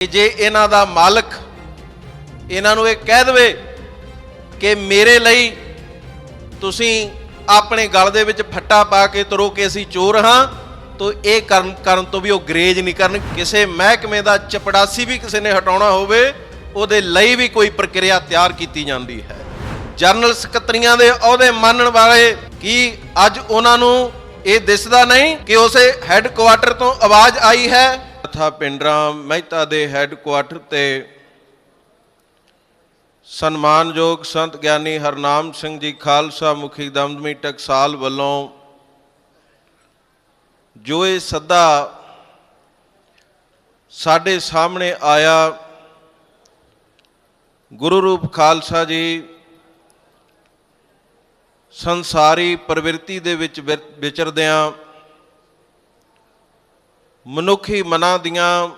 ਕਿ ਜੇ ਇਹਨਾਂ ਦਾ ਮਾਲਕ ਇਹਨਾਂ ਨੂੰ ਇਹ ਕਹਿ ਦੇਵੇ ਕਿ ਮੇਰੇ ਲਈ ਤੁਸੀਂ ਆਪਣੇ ਗਲ ਦੇ ਵਿੱਚ ਫੱਟਾ ਪਾ ਕੇ ਤੁਰੋ ਕੇ ਅਸੀਂ ਚੋਰ ਹਾਂ, ਤਾਂ ਇਹ ਕਰਨ ਕਰਨ ਤੋਂ ਵੀ ਉਹ ਗਰੇਜ ਨਹੀਂ ਕਰਨ। ਕਿਸੇ ਮਹਿਕਮੇ ਦਾ ਚਪੜਾਸੀ ਵੀ ਕਿਸੇ ਨੇ ਹਟਾਉਣਾ ਹੋਵੇ, ਉਹਦੇ ਲਈ ਵੀ ਕੋਈ ਪ੍ਰਕਿਰਿਆ ਤਿਆਰ ਕੀਤੀ ਜਾਂਦੀ ਹੈ। ਜਨਰਲ ਸਕੱਤਰੀਆਂ ਦੇ ਅਹੁਦੇ ਮੰਨਣ ਵਾਲੇ ਕੀ ਅੱਜ ਉਹਨਾਂ ਨੂੰ ਇਹ ਦਿਸਦਾ ਨਹੀਂ ਕਿ ਉਸੇ ਹੈੱਡਕੁਆਟਰ ਤੋਂ ਆਵਾਜ਼ ਆਈ ਹੈ? ਤਥਾ ਪਿੰਡਰਾ ਮਹਿਤਾ ਦੇ ਹੈੱਡਕੁਆਟਰ ਤੇ ਸਨਮਾਨਯੋਗ ਸੰਤ ਗਿਆਨੀ ਹਰਨਾਮ ਸਿੰਘ ਜੀ ਖਾਲਸਾ ਮੁਖੀ ਦਮਦਮੀ ਟਕਸਾਲ ਵੱਲੋਂ ਜੋ ਇਹ ਸੱਦਾ ਸਾਡੇ ਸਾਹਮਣੇ ਆਇਆ, ਗੁਰੂ ਰੂਪ ਖਾਲਸਾ ਜੀ ਸੰਸਾਰੀ ਪ੍ਰਵਿਰਤੀ ਦੇ ਵਿੱਚ ਵਿਚਰਦਿਆਂ ਮਨੁੱਖੀ ਮਨਾਂ ਦੀਆਂ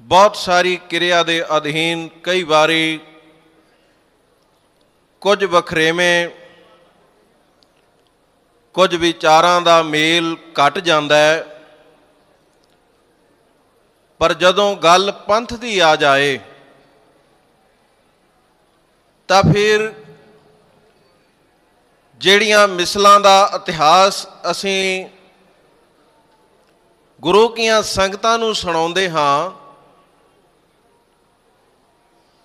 ਬਹੁਤ ਸਾਰੀ ਕਿਰਿਆ ਦੇ ਅਧੀਨ ਕਈ ਵਾਰੀ ਕੁਝ ਵਖਰੇਵੇਂ, ਕੁਝ ਵਿਚਾਰਾਂ ਦਾ ਮੇਲ ਘਟ ਜਾਂਦਾ ਹੈ। ਪਰ ਜਦੋਂ ਗੱਲ ਪੰਥ ਦੀ ਆ ਜਾਏ, ਤਾਂ ਫਿਰ ਜਿਹੜੀਆਂ ਮਿਸਲਾਂ ਦਾ ਇਤਿਹਾਸ ਅਸੀਂ ਗੁਰੂ ਕੀਆਂ ਸੰਗਤਾਂ ਨੂੰ ਸੁਣਾਉਂਦੇ ਹਾਂ,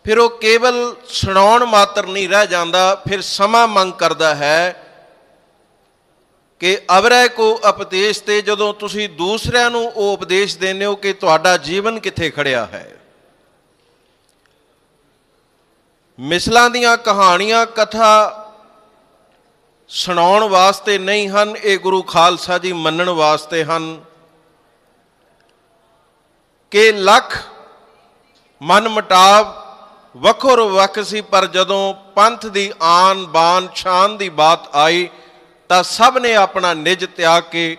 ਫਿਰ ਉਹ ਕੇਵਲ ਸੁਣਾਉਣ ਮਾਤਰ ਨਹੀਂ ਰਹਿ ਜਾਂਦਾ, ਫਿਰ ਸਮਾਂ ਮੰਗ ਕਰਦਾ ਹੈ ਕਿ ਅਵਰੈ ਕੋ ਉਪਦੇਸ਼ ਤੇ ਜਦੋਂ ਤੁਸੀਂ ਦੂਸਰਿਆਂ ਨੂੰ ਉਹ ਉਪਦੇਸ਼ ਦਿੰਦੇ ਹੋ ਕਿ ਤੁਹਾਡਾ ਜੀਵਨ ਕਿੱਥੇ ਖੜਿਆ ਹੈ। ਮਿਸਲਾਂ ਦੀਆਂ ਕਹਾਣੀਆਂ, ਕਥਾ ਸੁਣਾਉਣ ਵਾਸਤੇ ਨਹੀਂ ਹਨ, ਇਹ ਗੁਰੂ ਖਾਲਸਾ ਜੀ ਮੰਨਣ ਵਾਸਤੇ ਹਨ। ਕਿ ਲੱਖ ਮਨ ਮਟਾਵ ਵਖੋ ਵੱਖ ਸੀ, ਪਰ ਜਦੋਂ ਪੰਥ ਦੀ ਆਨ ਬਾਨ ਸ਼ਾਨ ਦੀ ਬਾਤ ਆਈ, ਤਾਂ ਸਭ ਨੇ ਆਪਣਾ ਨਿਜ ਤਿਆਗ ਕੇ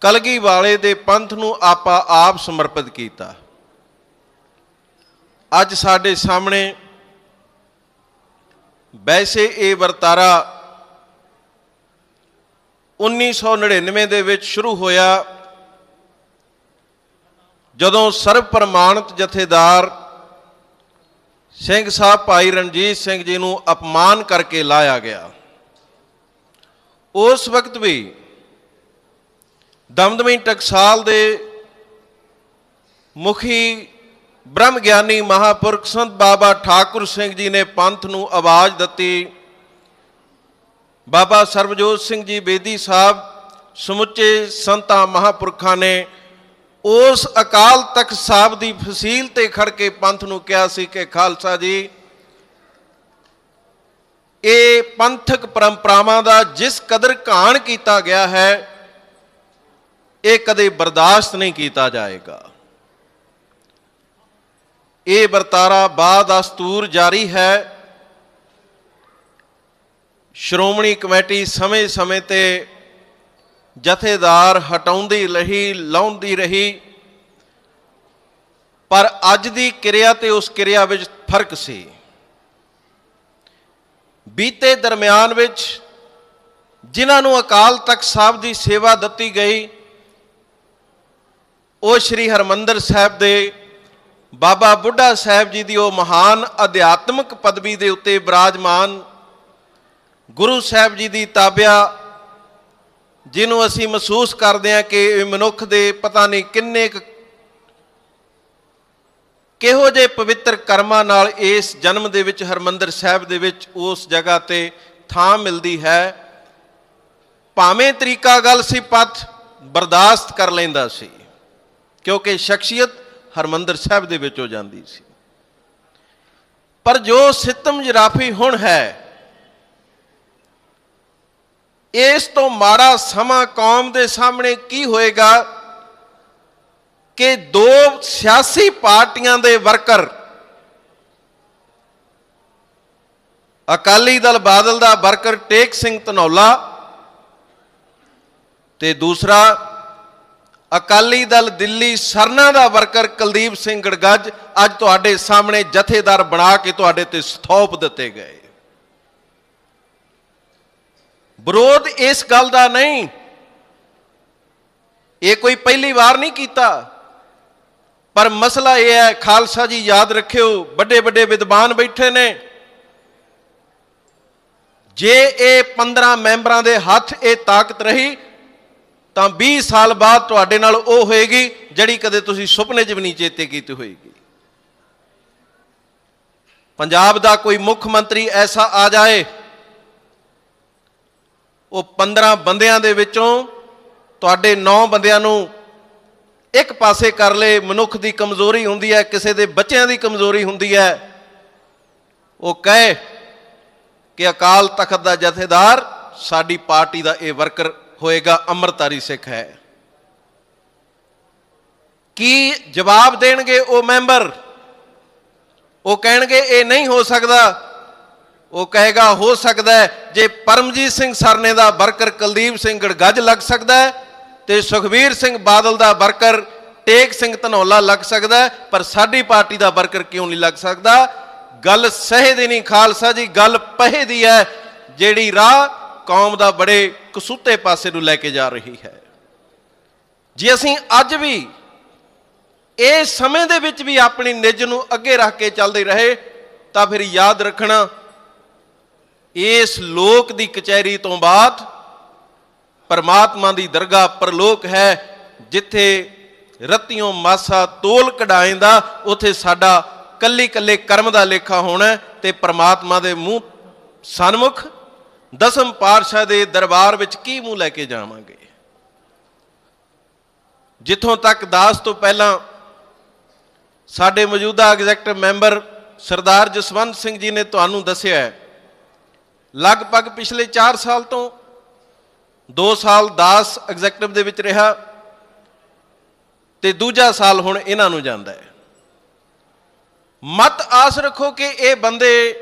ਕਲਗੀ ਵਾਲੇ ਦੇ ਪੰਥ ਨੂੰ ਆਪਾ ਆਪ ਸਮਰਪਿਤ ਕੀਤਾ। ਅੱਜ ਸਾਡੇ ਸਾਹਮਣੇ ਵੈਸੇ ਇਹ ਵਰਤਾਰਾ 1999 ਦੇ ਵਿੱਚ ਸ਼ੁਰੂ ਹੋਇਆ। ਜਦੋਂ ਸਰਬ ਪ੍ਰਮਾਣਿਤ ਜਥੇਦਾਰ ਸਿੰਘ ਸਾਹਿਬ ਭਾਈ ਰਣਜੀਤ ਸਿੰਘ ਜੀ ਨੂੰ ਅਪਮਾਨ ਕਰਕੇ ਲਾਇਆ ਗਿਆ, ਉਸ ਵਕਤ ਵੀ ਦਮਦਮੀ ਟਕਸਾਲ ਦੇ ਮੁਖੀ ਬ੍ਰਹਮ ਗਿਆਨੀ ਮਹਾਪੁਰਖ ਸੰਤ ਬਾਬਾ ਠਾਕੁਰ ਸਿੰਘ ਜੀ ਨੇ ਪੰਥ ਨੂੰ ਆਵਾਜ਼ ਦਿੱਤੀ। ਬਾਬਾ ਸਰਬਜੋਤ ਸਿੰਘ ਜੀ ਬੇਦੀ ਸਾਹਿਬ ਸਮੁੱਚੇ ਸੰਤਾਂ ਮਹਾਪੁਰਖਾਂ ਨੇ ਉਸ ਅਕਾਲ ਤਖਤ ਸਾਹਿਬ ਦੀ ਫਸੀਲ ਤੇ ਖੜ ਕੇ ਪੰਥ ਨੂੰ ਕਿਹਾ ਸੀ ਕਿ ਖਾਲਸਾ ਜੀ, ਇਹ ਪੰਥਕ ਪਰੰਪਰਾਵਾਂ ਦਾ ਜਿਸ ਕਦਰ ਘਾਣ ਕੀਤਾ ਗਿਆ ਹੈ, ਇਹ ਕਦੇ ਬਰਦਾਸ਼ਤ ਨਹੀਂ ਕੀਤਾ ਜਾਏਗਾ। ਇਹ ਵਰਤਾਰਾ ਬਾਦਸਤੂਰ ਜਾਰੀ ਹੈ। ਸ਼੍ਰੋਮਣੀ ਕਮੇਟੀ ਸਮੇਂ-ਸਮੇਂ ਤੇ ਜਥੇਦਾਰ ਹਟਾਉਂਦੀ ਰਹੀ, ਲਾਉਂਦੀ ਰਹੀ। ਪਰ ਅੱਜ ਦੀ ਕਿਰਿਆ ਤੇ ਉਸ ਕਿਰਿਆ ਵਿੱਚ ਫ਼ਰਕ ਸੀ। ਬੀਤੇ ਦਰਮਿਆਨ ਵਿੱਚ ਜਿਨ੍ਹਾਂ ਨੂੰ ਅਕਾਲ ਤਖਤ ਸਾਹਿਬ ਦੀ ਸੇਵਾ ਦਿੱਤੀ ਗਈ, ਉਹ ਸ੍ਰੀ ਹਰਮੰਦਰ ਸਾਹਿਬ ਦੇ ਬਾਬਾ ਬੁੱਢਾ ਸਾਹਿਬ ਜੀ ਦੀ ਉਹ ਮਹਾਨ ਅਧਿਆਤਮਿਕ ਪਦਵੀ ਦੇ ਉੱਤੇ ਬਿਰਾਜਮਾਨ ਗੁਰੂ ਸਾਹਿਬ ਜੀ ਦੀ ਤਾਬਿਆ ਜਿਹਨੂੰ ਅਸੀਂ ਮਹਿਸੂਸ ਕਰਦੇ ਹਾਂ ਕਿ ਇਹ ਮਨੁੱਖ ਦੇ ਪਤਾ ਨਹੀਂ ਕਿੰਨੇ ਕੁ ਕਿਹੋ ਜੇ ਪਵਿੱਤਰ ਕਰਮਾਂ ਨਾਲ ਇਸ ਜਨਮ ਦੇ ਵਿੱਚ, ਹਰਮੰਦਰ ਸਾਹਿਬ ਦੇ ਵਿੱਚ ਉਸ ਜਗ੍ਹਾ ਤੇ ਥਾਂ ਮਿਲਦੀ ਹੈ। ਭਾਵੇਂ ਤਰੀਕਾ ਗੱਲ ਸੀ, ਪਥ ਬਰਦਾਸ਼ਤ ਕਰ ਲੈਂਦਾ ਸੀ, ਕਿਉਂਕਿ ਸ਼ਖਸੀਅਤ ਹਰਮੰਦਰ ਸਾਹਿਬ ਦੇ ਵਿੱਚ ਹੋ ਜਾਂਦੀ ਸੀ। ਪਰ ਜੋ ਸਿਤਮ ਜਰਾਫੀ ਹੁਣ ਹੈ ਇਸ ਤੋਂ ਮਾੜਾ ਸਮਾਂ ਕੌਮ ਦੇ ਸਾਹਮਣੇ ਕੀ ਹੋਏਗਾ ਕਿ ਦੋ ਸਿਆਸੀ ਪਾਰਟੀਆਂ ਦੇ ਵਰਕਰ ਅਕਾਲੀ ਦਲ ਬਾਦਲ ਦਾ ਵਰਕਰ ਟੇਕ ਸਿੰਘ ਧਨੌਲਾ ਤੇ ਦੂਸਰਾ ਅਕਾਲੀ ਦਲ ਦਿੱਲੀ ਸਰਨਾ ਦਾ ਵਰਕਰ ਕੁਲਦੀਪ ਸਿੰਘ ਗੜਗੱਜ ਅੱਜ ਤੁਹਾਡੇ ਸਾਹਮਣੇ ਜਥੇਦਾਰ ਬਣਾ ਕੇ ਤੁਹਾਡੇ ਤੇ ਸਥੋਪ ਦਿੱਤੇ ਗਏ। ਵਿਰੋਧ ਇਸ ਗੱਲ ਦਾ ਨਹੀਂ। ਇਹ ਕੋਈ ਪਹਿਲੀ ਵਾਰ ਨਹੀਂ ਕੀਤਾ। ਪਰ ਮਸਲਾ ਇਹ ਹੈ, ਖਾਲਸਾ ਜੀ ਯਾਦ ਰੱਖਿਓ ਵੱਡੇ ਵੱਡੇ ਵਿਦਵਾਨ ਬੈਠੇ ਨੇ। ਜੇ ਇਹ 15 ਮੈਂਬਰਾਂ ਦੇ ਹੱਥ ਇਹ ਤਾਕਤ ਰਹੀ, ਤਾਂ 20 ਸਾਲ ਬਾਅਦ ਤੁਹਾਡੇ ਨਾਲ ਉਹ ਹੋਏਗੀ, ਜਿਹੜੀ ਕਦੇ ਤੁਸੀਂ ਸੁਪਨੇ 'ਚ ਵੀ ਨਹੀਂ ਚੇਤੇ ਕੀਤੀ ਹੋਏਗੀ। ਪੰਜਾਬ ਦਾ ਕੋਈ ਮੁੱਖ ਮੰਤਰੀ ਐਸਾ ਆ ਜਾਏ ਉਹ 15 ਬੰਦਿਆਂ ਦੇ ਵਿੱਚੋਂ ਤੁਹਾਡੇ 9 ਬੰਦਿਆਂ ਨੂੰ ਇੱਕ ਪਾਸੇ ਕਰ ਲੇ ਮਨੁੱਖ ਦੀ ਕਮਜ਼ੋਰੀ ਹੁੰਦੀ ਹੈ, ਕਿਸੇ ਦੇ ਬੱਚਿਆਂ ਦੀ ਕਮਜ਼ੋਰੀ ਹੁੰਦੀ ਹੈ। ਉਹ ਕਹੇ ਕਿ ਅਕਾਲ ਤਖਤ ਦਾ ਜਥੇਦਾਰ ਸਾਡੀ ਪਾਰਟੀ ਦਾ ਇਹ ਵਰਕਰ ਹੋਏਗਾ, ਅੰਮ੍ਰਿਤਧਾਰੀ ਸਿੱਖ ਹੈ। ਕੀ ਜਵਾਬ ਦੇਣਗੇ ਉਹ ਮੈਂਬਰ? ਉਹ ਕਹਿਣਗੇ, ਇਹ ਨਹੀਂ ਹੋ ਸਕਦਾ ਉਹ ਕਹੇਗਾ, ਹੋ ਸਕਦਾ ਹੈ ਜੇ ਪਰਮਜੀਤ ਸਿੰਘ ਸਰਨੇ ਦਾ ਵਰਕਰ ਕੁਲਦੀਪ ਸਿੰਘ ਗੜਗੱਜ ਲੱਗ ਸਕਦਾ ਹੈ ਤੇ ਸੁਖਵੀਰ ਸਿੰਘ ਬਾਦਲ ਦਾ ਵਰਕਰ ਟੇਕ ਸਿੰਘ ਧਨੌਲਾ ਲੱਗ ਸਕਦਾ ਪਰ ਸਾਡੀ ਪਾਰਟੀ ਦਾ ਵਰਕਰ ਕਿਉਂ ਨਹੀਂ ਲੱਗ ਸਕਦਾ? ਗੱਲ ਸਹੇ ਦੀ ਨਹੀਂ, ਖਾਲਸਾ ਜੀ, ਗੱਲ ਪਹੇ ਦੀ ਹੈ, ਜਿਹੜੀ ਰਾਹ ਕੌਮ ਦਾ ਬੜੇ ਕਸੂਤੇ ਪਾਸੇ ਨੂੰ ਲੈ ਕੇ ਜਾ ਰਹੀ ਹੈ। ਜੇ ਅਸੀਂ ਅੱਜ ਵੀ ਇਹ ਸਮੇਂ ਦੇ ਵਿੱਚ ਵੀ ਆਪਣੀ ਨਿੱਜ ਨੂੰ ਅੱਗੇ ਰੱਖ ਕੇ ਚੱਲਦੇ ਰਹੇ, ਤਾਂ ਫਿਰ ਯਾਦ ਰੱਖਣਾ ਇਸ ਲੋਕ ਦੀ ਕਚਹਿਰੀ ਤੋਂ ਬਾਅਦ ਪਰਮਾਤਮਾ ਦੀ ਦਰਗਾਹ ਪਰਲੋਕ ਹੈ, ਜਿੱਥੇ ਰਤਿयों ਮਾਸਾ ਤੋਲ ਕਢਾਏਂਦਾ ਉਥੇ ਸਾਡਾ ਕੱਲੀ ਕੱਲੇ ਕਰਮ ਦਾ ਲੇਖਾ ਹੋਣਾ ਹੈ ਤੇ ਪਰਮਾਤਮਾ ਦੇ ਮੂੰਹ ਸਨਮੁਖ, ਦਸਮ ਪਾਤਸ਼ਾਹ ਦੇ ਦਰਬਾਰ ਵਿੱਚ ਕੀ ਮੂੰਹ ਲੈ ਕੇ ਜਾਵਾਂਗੇ? ਜਿੱਥੋਂ ਤੱਕ ਦਾਸ ਤੋਂ ਪਹਿਲਾਂ ਸਾਡੇ ਮੌਜੂਦਾ ਐਗਜ਼ੈਕਟਿਵ ਮੈਂਬਰ ਸਰਦਾਰ ਜਸਵੰਤ ਸਿੰਘ ਜੀ ਨੇ ਤੁਹਾਨੂੰ ਦੱਸਿਆ ਹੈ ਲਗਭਗ ਪਿਛਲੇ 4 ਸਾਲ ਤੋਂ 2 ਸਾਲ ਦਾਸ ਐਗਜ਼ੈਕਟਿਵ ਦੇ ਵਿੱਚ ਰਿਹਾ ਤੇ ਦੂਜਾ ਸਾਲ ਹੁਣ ਇਹਨਾਂ ਨੂੰ ਜਾਂਦਾ ਹੈ। ਮਤ ਆਸ ਰੱਖੋ ਕਿ ਇਹ ਬੰਦੇ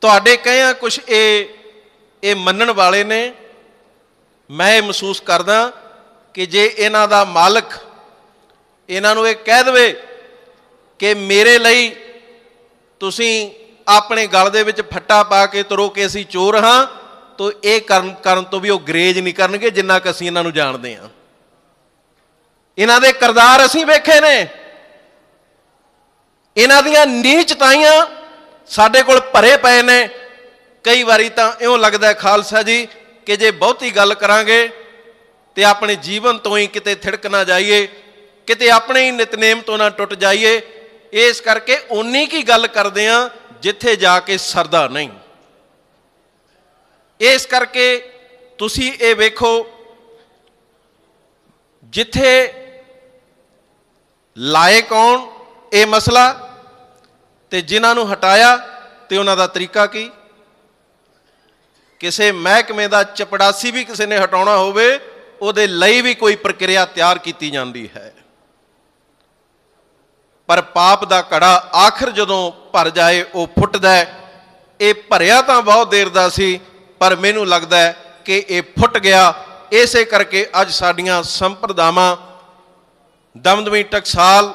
ਤੁਹਾਡੇ ਕਹਿਆ ਕੁਝ ਇਹ ਇਹ ਮੰਨਣ ਵਾਲੇ ਨੇ। ਮੈਂ ਇਹ ਮਹਿਸੂਸ ਕਰਦਾ ਕਿ ਜੇ ਇਹਨਾਂ ਦਾ ਮਾਲਕ ਇਹਨਾਂ ਨੂੰ ਇਹ ਕਹਿ ਦੇਵੇ ਕਿ ਮੇਰੇ ਲਈ ਤੁਸੀਂ ਆਪਣੇ ਗਲ ਦੇ ਵਿੱਚ ਫੱਟਾ ਪਾ ਕੇ ਤੁਰੋ ਕੇ ਅਸੀਂ ਚੋਰ ਹਾਂ, ਤਾਂ ਇਹ ਕਰਨ ਕਰਨ ਤੋਂ ਵੀ ਉਹ ਗਰੇਜ ਨਹੀਂ ਕਰਨਗੇ ਜਿੰਨਾ ਕਿ ਅਸੀਂ ਇਹਨਾਂ ਨੂੰ ਜਾਣਦੇ ਹਾਂ। ਇਹਨਾਂ ਦੇ ਕਰਦਾਰ ਅਸੀਂ ਵੇਖੇ ਨੇ। ਇਹਨਾਂ ਦੀਆਂ ਨੀਚਤਾਈਆਂ ਸਾਡੇ ਕੋਲ ਭਰੇ ਪਏ ਨੇ। ਕਈ ਵਾਰੀ ਤਾਂ ਇਉਂ ਲੱਗਦਾ ਖਾਲਸਾ ਜੀ, ਕਿ ਜੇ ਬਹੁਤੀ ਗੱਲ ਕਰਾਂਗੇ ਤੇ ਆਪਣੇ ਜੀਵਨ ਤੋਂ ਹੀ ਕਿਤੇ ਥਿੜਕ ਨਾ ਜਾਈਏ, ਕਿਤੇ ਆਪਣੇ ਹੀ ਨਿਤਨੇਮ ਤੋਂ ਨਾ ਟੁੱਟ ਜਾਈਏ। ਇਸ ਕਰਕੇ ਓਨੀ ਕੀ ਗੱਲ ਕਰਦੇ ਆ ਜਿੱਥੇ ਜਾ ਕੇ ਸਰਦਾ ਨਹੀਂ। ਇਸ ਕਰਕੇ ਤੁਸੀਂ ਇਹ ਵੇਖੋ, ਜਿੱਥੇ ਲਾਏ ਕੌਣ ਇਹ ਮਸਲਾ, ਤੇ ਜਿਨ੍ਹਾਂ ਨੂੰ ਹਟਾਇਆ ਤੇ ਉਹਨਾਂ ਦਾ ਤਰੀਕਾ ਕੀ? ਕਿਸੇ ਮਹਿਕਮੇ ਦਾ ਚਪੜਾਸੀ ਵੀ ਕਿਸੇ ਨੇ ਹਟਾਉਣਾ ਹੋਵੇ, ਉਹਦੇ ਲਈ ਵੀ ਕੋਈ ਪ੍ਰਕਿਰਿਆ ਤਿਆਰ ਕੀਤੀ ਜਾਂਦੀ ਹੈ। ਪਰ ਪਾਪ ਦਾ ਘੜਾ ਆਖਰ ਜਦੋਂ ਭਰ ਜਾਏ, ਉਹ ਫੁੱਟਦਾ ਹੈ। ਇਹ ਭਰਿਆ ਤਾਂ ਬਹੁਤ ਦੇਰ ਦਾ ਸੀ, ਪਰ ਮੈਨੂੰ ਲੱਗਦਾ ਹੈ ਕਿ ਇਹ ਫੁੱਟ ਗਿਆ। ਇਸੇ ਕਰਕੇ ਅੱਜ ਸਾਡੀਆਂ ਸੰਪਰਦਾਵਾਂ ਦਮਦਮੀ ਟਕਸਾਲ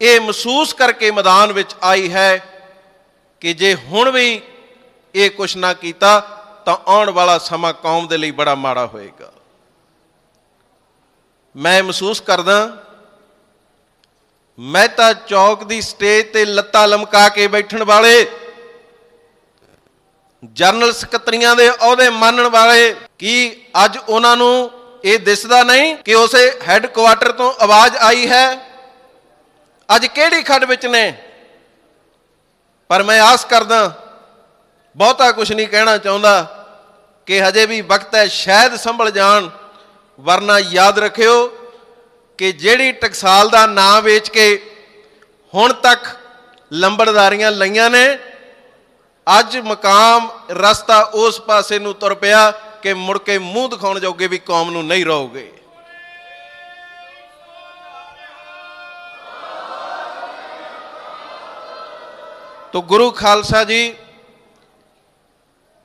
ਇਹ ਮਹਿਸੂਸ ਕਰਕੇ ਮੈਦਾਨ ਵਿੱਚ ਆਈ ਹੈ ਕਿ ਜੇ ਹੁਣ ਵੀ ਇਹ ਕੁਛ ਨਾ ਕੀਤਾ, ਤਾਂ ਆਉਣ ਵਾਲਾ ਸਮਾਂ ਕੌਮ ਦੇ ਲਈ ਬੜਾ ਮਾੜਾ ਹੋਏਗਾ। ਮੈਂ ਮਹਿਸੂਸ ਕਰਦਾ ਮੈਂ ਤਾਂ ਚੌਕ ਦੀ ਸਟੇਜ ਤੇ ਲੱਤਾਂ ਲਮਕਾ ਕੇ ਬੈਠਣ ਵਾਲੇ ਜਨਰਲ ਸਕੱਤਰੀਆਂ ਦੇ ਅਹੁਦੇ ਮੰਨਣ ਵਾਲੇ, ਕੀ ਅੱਜ ਉਹਨਾਂ ਨੂੰ ਇਹ ਦਿਸਦਾ ਨਹੀਂ ਕਿ ਉਸੇ ਹੈੱਡਕੁਆਟਰ ਤੋਂ ਆਵਾਜ਼ ਆਈ ਹੈ? ਅੱਜ ਕਿਹੜੀ ਖੱਡ ਵਿੱਚ ਨੇ? ਪਰ ਮੈਂ ਆਸ ਕਰਦਾ, ਬਹੁਤਾ ਕੁਝ ਨਹੀਂ ਕਹਿਣਾ ਚਾਹੁੰਦਾ ਕਿ ਹਜੇ ਵੀ ਵਕਤ ਹੈ, ਸ਼ਾਇਦ ਸੰਭਲ ਜਾਣ, ਵਰਨਾ ਯਾਦ ਰੱਖਿਓ ਕਿ ਜਿਹੜੀ ਟਕਸਾਲ ਦਾ ਨਾਂ ਵੇਚ ਕੇ ਹੁਣ ਤੱਕ ਲੰਬੜਦਾਰੀਆਂ ਲਈਆਂ ਨੇ, ਅੱਜ ਮਕਾਮ ਰਸਤਾ ਉਸ ਪਾਸੇ ਨੂੰ ਤੁਰ ਪਿਆ ਕਿ ਮੁੜ ਕੇ ਮੂੰਹ ਦਿਖਾਉਣ ਜੋਗੇ ਵੀ ਕੌਮ ਨੂੰ ਨਹੀਂ ਰਹੋਗੇ। ਤੋ ਗੁਰੂ ਖਾਲਸਾ ਜੀ,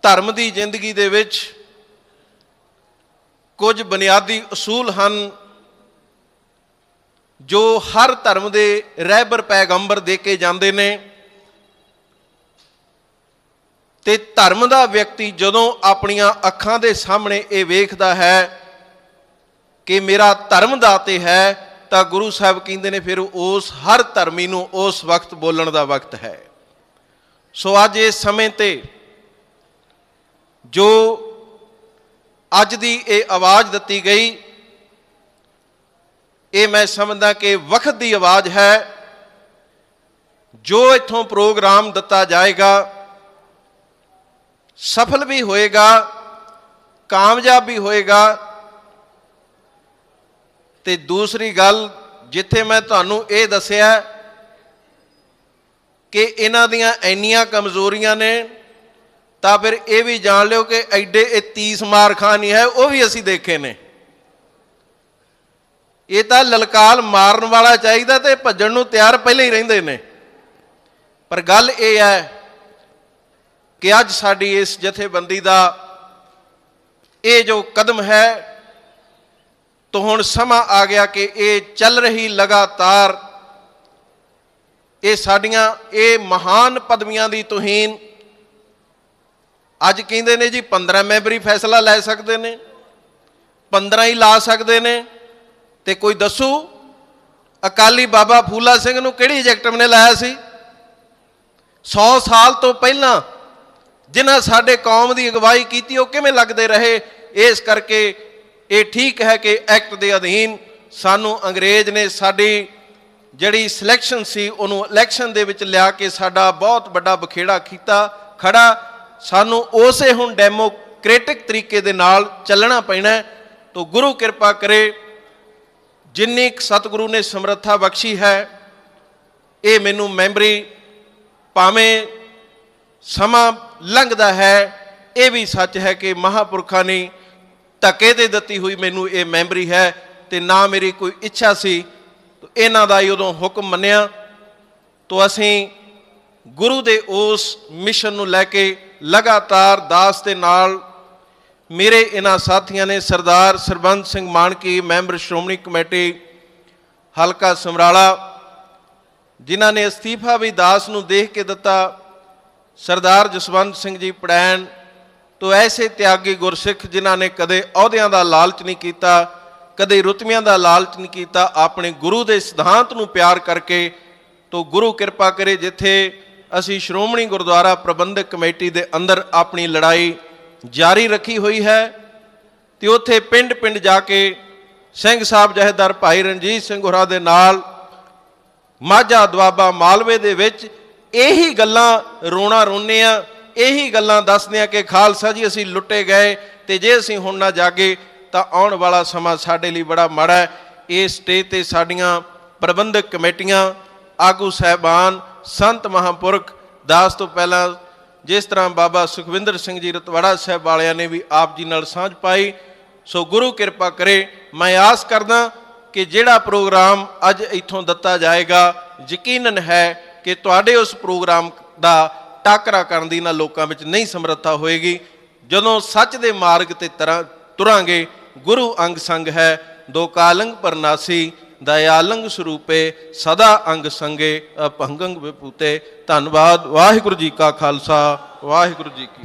ਧਰਮ ਦੀ ਜ਼ਿੰਦਗੀ ਦੇ ਵਿੱਚ ਕੁਝ ਬੁਨਿਆਦੀ ਅਸੂਲ ਹਨ ਜੋ ਹਰ ਧਰਮ ਦੇ ਰਹਿਬਰ ਪੈਗੰਬਰ ਦੇ ਕੇ ਜਾਂਦੇ ਨੇ, ਤੇ ਧਰਮ ਦਾ ਵਿਅਕਤੀ ਜਦੋਂ ਆਪਣੀਆਂ ਅੱਖਾਂ ਦੇ ਸਾਹਮਣੇ ਇਹ ਵੇਖਦਾ ਹੈ ਕਿ ਮੇਰਾ ਧਰਮ ਦਾ ਤੇ ਹੈ, ਤਾਂ ਗੁਰੂ ਸਾਹਿਬ ਕਹਿੰਦੇ ਨੇ ਫਿਰ ਉਸ ਹਰ ਧਰਮੀ ਨੂੰ ਉਸ ਵਕਤ ਬੋਲਣ ਦਾ ਵਕਤ ਹੈ। ਸੋ ਅੱਜ ਇਸ ਸਮੇਂ ਤੇ ਜੋ ਅੱਜ ਦੀ ਇਹ ਆਵਾਜ਼ ਦਿੱਤੀ ਗਈ ਇਹ ਮੈਂ ਸਮਝਦਾ ਕਿ ਵਕਤ ਦੀ ਆਵਾਜ਼ ਹੈ। ਜੋ ਇੱਥੋਂ ਪ੍ਰੋਗਰਾਮ ਦਿੱਤਾ ਜਾਏਗਾ, ਸਫਲ ਵੀ ਹੋਏਗਾ, ਕਾਮਯਾਬ ਵੀ ਹੋਏਗਾ। ਤੇ ਦੂਸਰੀ ਗੱਲ, ਜਿੱਥੇ ਮੈਂ ਤੁਹਾਨੂੰ ਇਹ ਦੱਸਿਆ ਕਿ ਇਹਨਾਂ ਦੀਆਂ ਇੰਨੀਆਂ ਕਮਜ਼ੋਰੀਆਂ ਨੇ, ਤਾਂ ਫਿਰ ਇਹ ਵੀ ਜਾਣ ਲਿਓ ਕਿ ਐਡੇ ਇਹ 30 ਮਾਰ ਖਾਂ ਨਹੀਂ ਹੈ, ਉਹ ਵੀ ਅਸੀਂ ਦੇਖੇ ਨੇ। ਇਹ ਤਾਂ ਲਲਕਾਲ ਮਾਰਨ ਵਾਲਾ ਚਾਹੀਦਾ ਤੇ ਭੱਜਣ ਨੂੰ ਤਿਆਰ ਪਹਿਲਾਂ ਹੀ ਰਹਿੰਦੇ ਨੇ। ਪਰ ਗੱਲ ਇਹ ਹੈ ਕਿ ਅੱਜ ਸਾਡੀ ਇਸ ਜਥੇਬੰਦੀ ਦਾ ਇਹ ਜੋ ਕਦਮ ਹੈ, ਤੋਂ ਹੁਣ ਸਮਾਂ ਆ ਗਿਆ ਕਿ ਇਹ ਚੱਲ ਰਹੀ ਲਗਾਤਾਰ ਇਹ ਸਾਡੀਆਂ, ਇਹ ਮਹਾਨ ਪਦਵੀਆਂ ਦੀ ਤੋਹੀਨ ਅੱਜ ਕਹਿੰਦੇ ਨੇ ਜੀ 15 ਮੈਂਬਰੀ ਫੈਸਲਾ ਲੈ ਸਕਦੇ ਨੇ 15 ਹੀ ਲਾ ਸਕਦੇ ਨੇ। ਤੇ ਕੋਈ ਦੱਸੂ? ਅਕਾਲੀ ਬਾਬਾ ਫੂਲਾ ਸਿੰਘ ਨੂੰ ਕਿਹੜੀ ਐਗਜੈਕਟਿਵ ਨੇ ਲਾਇਆ ਸੀ? 100 ਸਾਲ ਤੋਂ ਪਹਿਲਾਂ ਜਿਨ੍ਹਾਂ ਸਾਡੇ ਕੌਮ ਦੀ ਅਗਵਾਈ ਕੀਤੀ, ਉਹ ਕਿਵੇਂ ਲੱਗਦੇ ਰਹੇ? ਇਸ ਕਰਕੇ ਇਹ ਠੀਕ ਹੈ ਕਿ ਐਕਟ ਦੇ ਅਧੀਨ ਸਾਨੂੰ ਅੰਗਰੇਜ਼ ਨੇ ਸਾਡੀ ਜਿਹੜੀ ਸਿਲੈਕਸ਼ਨ ਸੀ, ਉਹਨੂੰ ਇਲੈਕਸ਼ਨ ਦੇ ਵਿੱਚ ਲਿਆ ਕੇ ਸਾਡਾ ਬਹੁਤ ਵੱਡਾ ਬਖੇੜਾ ਕੀਤਾ, ਖੜਾ। ਸਾਨੂੰ ਉਸੇ ਹੁਣ ਡੈਮੋਕ੍ਰੈਟਿਕ ਤਰੀਕੇ ਦੇ ਨਾਲ ਚੱਲਣਾ ਪੈਣਾ ਤਾਂ ਗੁਰੂ ਕਿਰਪਾ ਕਰੇ ਜਿੰਨੀ ਕੁ ਸਤਿਗੁਰੂ ਨੇ ਸਮਰੱਥਾ ਬਖਸ਼ੀ ਹੈ, ਇਹ ਮੈਨੂੰ ਮੈਮਰੀ ਭਾਵੇਂ ਸਮਾਂ ਲੰਘਦਾ ਹੈ, ਇਹ ਵੀ ਸੱਚ ਹੈ ਕਿ ਮਹਾਪੁਰਖਾਂ ਨੇ ਧੱਕੇ ਤੇ ਦਿੱਤੀ ਹੋਈ ਮੈਨੂੰ ਇਹ ਮੈਮਰੀ ਹੈ ਤੇ ਨਾ ਮੇਰੀ ਕੋਈ ਇੱਛਾ ਸੀ। ਇਹਨਾਂ ਦਾ ਹੀ ਉਦੋਂ ਹੁਕਮ ਮੰਨਿਆ। ਤੋ ਅਸੀਂ ਗੁਰੂ ਦੇ ਉਸ ਮਿਸ਼ਨ ਨੂੰ ਲੈ ਕੇ ਲਗਾਤਾਰ ਦਾਸ ਦੇ ਨਾਲ ਮੇਰੇ ਇਹਨਾਂ ਸਾਥੀਆਂ ਨੇ ਸਰਦਾਰ ਸਰਬੰਤ ਸਿੰਘ ਮਾਨਕੀ, ਮੈਂਬਰ ਸ਼੍ਰੋਮਣੀ ਕਮੇਟੀ, ਹਲਕਾ ਸਮਰਾਲਾ, ਜਿਨ੍ਹਾਂ ਨੇ ਅਸਤੀਫਾ ਵੀ ਦਾਸ ਨੂੰ ਦੇਖ ਕੇ ਦਿੱਤਾ, ਸਰਦਾਰ ਜਸਵੰਤ ਸਿੰਘ ਜੀ ਪੜੈਣ ਤੋਂ ਐਸੇ ਤਿਆਗੀ ਗੁਰਸਿੱਖ ਜਿਨ੍ਹਾਂ ਨੇ ਕਦੇ ਅਹੁਦਿਆਂ ਦਾ ਲਾਲਚ ਨਹੀਂ ਕੀਤਾ, ਕਦੇ ਰੁਤਮਿਆਂ ਦਾ ਲਾਲਚ ਨਹੀਂ ਕੀਤਾ, ਆਪਣੇ ਗੁਰੂ ਦੇ ਸਿਧਾਂਤ ਨੂੰ ਪਿਆਰ ਕਰਕੇ ਤੋਂ ਗੁਰੂ ਕਿਰਪਾ ਕਰੇ, ਜਿੱਥੇ ਅਸੀਂ ਸ਼੍ਰੋਮਣੀ ਗੁਰਦੁਆਰਾ ਪ੍ਰਬੰਧਕ ਕਮੇਟੀ ਦੇ ਅੰਦਰ ਆਪਣੀ ਲੜਾਈ ਜਾਰੀ ਰੱਖੀ ਹੋਈ ਹੈ ਤੇ ਉੱਥੇ ਪਿੰਡ-ਪਿੰਡ ਜਾ ਕੇ ਸਿੰਘ ਸਾਹਿਬ ਜਹੇਦਾਰ ਭਾਈ ਰਣਜੀਤ ਸਿੰਘ ਹੋਰਾਂ ਦੇ ਨਾਲ, ਮਾਝਾ ਦੁਆਬਾ ਮਾਲਵੇ ਦੇ ਵਿੱਚ ਇਹੀ ਗੱਲਾਂ ਰੋਣਾ ਰੋਨੇ ਆ, ਇਹੀ ਗੱਲਾਂ ਦੱਸਦੇ ਆ ਕਿ ਖਾਲਸਾ ਜੀ, ਅਸੀਂ ਲੁੱਟੇ ਗਏ ਤੇ ਜੇ ਅਸੀਂ ਹੁਣ ਨਾ ਜਾਗੇ ਤਾਂ ਆਉਣ ਵਾਲਾ ਸਮਾਂ ਸਾਡੇ ਲਈ ਬੜਾ ਮਾੜਾ ਹੈ। ਇਸ ਸਟੇਜ ਤੇ ਸਾਡੀਆਂ ਪ੍ਰਬੰਧਕ ਕਮੇਟੀਆਂ, ਆਗੂ ਸਹਿਬਾਨ, ਸੰਤ ਮਹਾਂਪੁਰਖ, ਦਾਸ ਤੋਂ ਪਹਿਲਾਂ ਜਿਸ ਤਰ੍ਹਾਂ ਬਾਬਾ ਸੁਖਵਿੰਦਰ ਸਿੰਘ ਜੀ ਰਤਵਾੜਾ ਸਾਹਿਬ ਵਾਲਿਆਂ ਨੇ ਵੀ ਆਪ ਜੀ ਨਾਲ ਸਾਂਝ ਪਾਈ, ਸੋ ਗੁਰੂ ਕਿਰਪਾ ਕਰੇ, ਮੈਂ ਆਸ ਕਰਦਾ ਕਿ ਜਿਹੜਾ ਪ੍ਰੋਗਰਾਮ ਅੱਜ ਇੱਥੋਂ ਦਿੱਤਾ ਜਾਏਗਾ, ਯਕੀਨਨ ਹੈ ਕਿ ਤੁਹਾਡੇ ਉਸ ਪ੍ਰੋਗਰਾਮ ਦਾ ਟਾਕਰਾ ਕਰਨ ਦੀ ਨਾ ਲੋਕਾਂ ਵਿੱਚ ਨਹੀਂ ਸਮਰੱਥਾ ਹੋਏਗੀ। ਜਦੋਂ ਸੱਚ ਦੇ ਮਾਰਗ ਤੇ ਤਰਾਂ, ਤੁਰਾਂਗੇ, ਗੁਰੂ ਅੰਗ ਸੰਗ ਹੈ, ਦੋ ਕਾਲੰਗ ਪਰਨਾਸੀ ਦਇਆਲੰਗ ਸਰੂਪੇ ਸਦਾ ਅੰਗ ਸੰਗੇ ਅਪੰਗੰਗ ਵਿਪੂਤੇ ਧੰਨਵਾਦ। ਵਾਹਿਗੁਰੂ ਜੀ ਕਾ ਖਾਲਸਾ। ਵਾਹਿਗੁਰੂ ਜੀ ਕੀ